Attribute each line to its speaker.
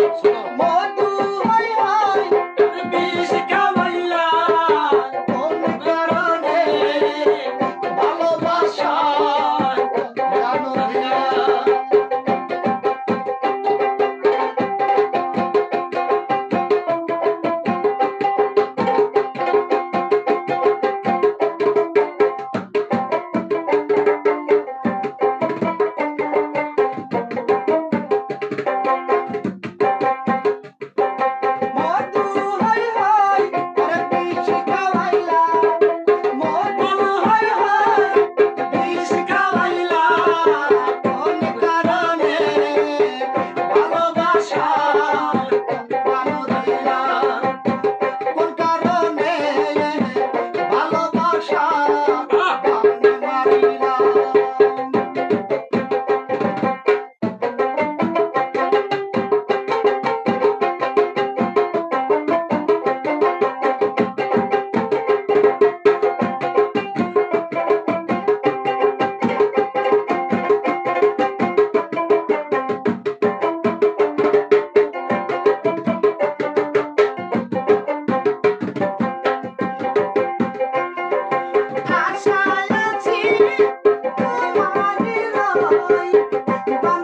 Speaker 1: So thank you. যায়